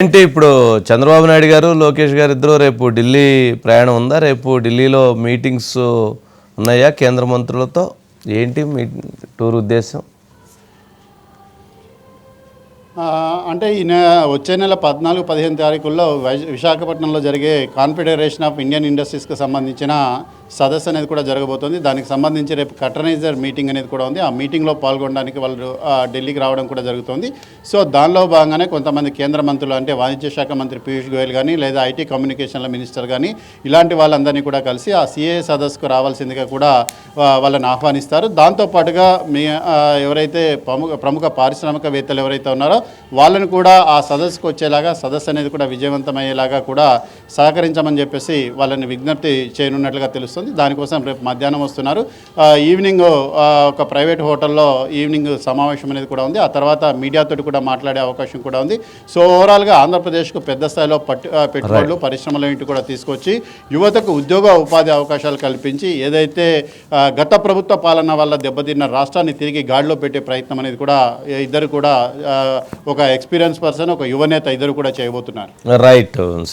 ఏంటి ఇప్పుడు చంద్రబాబు నాయుడు గారు లోకేష్ గారు ఇద్దరు రేపు ఢిల్లీ ప్రయాణం ఉందా? రేపు ఢిల్లీలో మీటింగ్స్ ఉన్నాయా కేంద్ర మంత్రులతో? ఏంటి మీ టూర్ ఉద్దేశం? అంటే ఈ నె వచ్చే నెల పద్నాలుగు పదిహేను తారీఖుల్లో విశాఖపట్నంలో జరిగే కాన్ఫెడరేషన్ ఆఫ్ ఇండియన్ ఇండస్ట్రీస్కి సంబంధించిన సదస్సు అనేది కూడా జరగబోతుంది. దానికి సంబంధించి రేపు కటనైజర్ మీటింగ్ అనేది కూడా ఉంది. ఆ మీటింగ్లో పాల్గొనడానికి వాళ్ళు ఢిల్లీకి రావడం కూడా జరుగుతుంది. సో దానిలో భాగంగానే కొంతమంది కేంద్ర మంత్రులు అంటే వాణిజ్య శాఖ మంత్రి పీయూష్ గోయల్ కానీ లేదా ఐటీ కమ్యూనికేషన్ల మినిస్టర్ కానీ ఇలాంటి వాళ్ళందరినీ కూడా కలిసి ఆ సిఏ సదస్సుకు రావాల్సిందిగా కూడా వాళ్ళని ఆహ్వానిస్తారు. దాంతోపాటుగా మీ ఎవరైతే ప్రముఖ ప్రముఖ పారిశ్రామికవేత్తలు ఎవరైతే ఉన్నారో వాళ్ళని కూడా ఆ సదస్సుకు వచ్చేలాగా సదస్సు అనేది కూడా విజయవంతమయ్యేలాగా కూడా సహకరించమని చెప్పేసి వాళ్ళని విజ్ఞప్తి చేయనున్నట్లుగా తెలుస్తుంది. దానికోసం రేపు మధ్యాహ్నం వస్తున్నారు. ఈవినింగ్ ఒక ప్రైవేట్ హోటల్లో ఈవినింగ్ సమావేశం అనేది కూడా ఉంది. ఆ తర్వాత మీడియాతో కూడా మాట్లాడే అవకాశం కూడా ఉంది. సో ఓవరాల్గా ఆంధ్రప్రదేశ్కు పెద్ద స్థాయిలో పట్టు పెట్టుబడులు పరిశ్రమల ఇంటి కూడా తీసుకొచ్చి యువతకు ఉద్యోగ ఉపాధి అవకాశాలు కల్పించి ఏదైతే గత ప్రభుత్వ పాలన వల్ల దెబ్బతిన్న రాష్ట్రాన్ని తిరిగి గాడిలో పెట్టే ప్రయత్నం అనేది కూడా ఇద్దరు కూడా ఒక ఎక్స్పీరియన్స్ పర్సన్ ఒక యువనేత ఇద్దరు కూడా చేయబోతున్నారు. రైట్